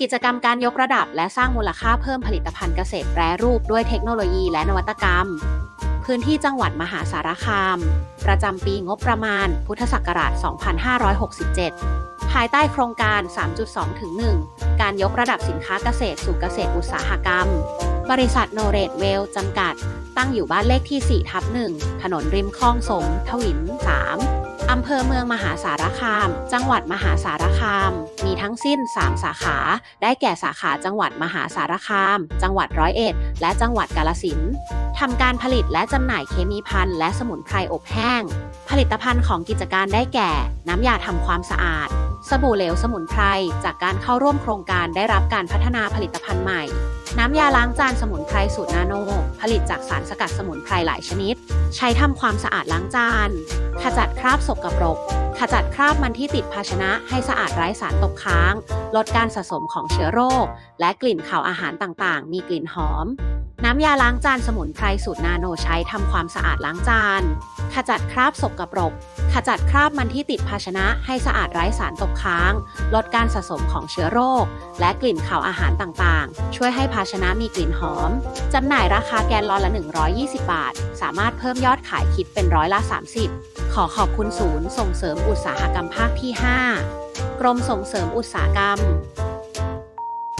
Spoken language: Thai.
กิจกรรมการยกระดับและสร้างมูลค่าเพิ่มผลิตภัณฑ์เกษตรแปรรูปด้วยเทคโนโลยีและนวัตกรรม พื้นที่จังหวัดมหาสารคาม ประจำปีงบประมาณ พุทธศักราช 2567 ภายใต้โครงการ 3.2 ถึง 1 การยกระดับสินค้าเกษตรสู่เกษตรอุตสาหกรรม บริษัทโนเรตเวลจำกัด ตั้งอยู่บ้านเลขที่ 4 ทับ 1 ถนนริมคลองสงทวิน 3 อำเภอเมืองมหาสารคาม จังหวัดมหาสารคาม มีทั้งสิ้น 3 สาขา ได้แก่สาขาจังหวัดมหาสารคาม จังหวัดร้อยเอ็ด และจังหวัดกาลสินทำการผลิตและจำหน่ายเคมีภัณฑ์และสมุนไพรอบแห้ง ผลิตภัณฑ์ของกิจการได้แก่ น้ำยาทำความสะอาด สบู่เหลวสมุนไพร จากการเข้าร่วมโครงการได้รับการพัฒนาผลิตภัณฑ์ใหม่ น้ำยาล้างจานสมุนไพรสูตรนาโน ผลิตจากสารสกัดสมุนไพรหลายชนิด ใช้ทำความสะอาดล้างจาน ขจัดคราบสกปรก ขจัดคราบมันที่ติดภาชนะให้สะอาดไร้สารตกค้าง ลดการสะสมของเชื้อโรค และกลิ่นข่าวอาหารต่างๆ มีกลิ่นหอม น้ำยาล้างจานสมุนไพรสูตรนาโนใช้ทำความสะอาดล้างจาน ขจัดคราบสกปรก ขจัดคราบมันที่ติดภาชนะให้สะอาดไร้สารตกค้าง ลดการสะสมของเชื้อโรค และกลิ่นข่าวอาหารต่างๆ ช่วยให้ภาชนะมีกลิ่นหอม จำหน่ายราคาแกนลอนละ 120 บาท สามารถเพิ่มยอดขายคิดเป็นร้อยละ 30 ขอขอบคุณศูนย์ส่งเสริมอุตสาหกรรมภาคที่ 5 กรมส่งเสริมอุตสาหกรรม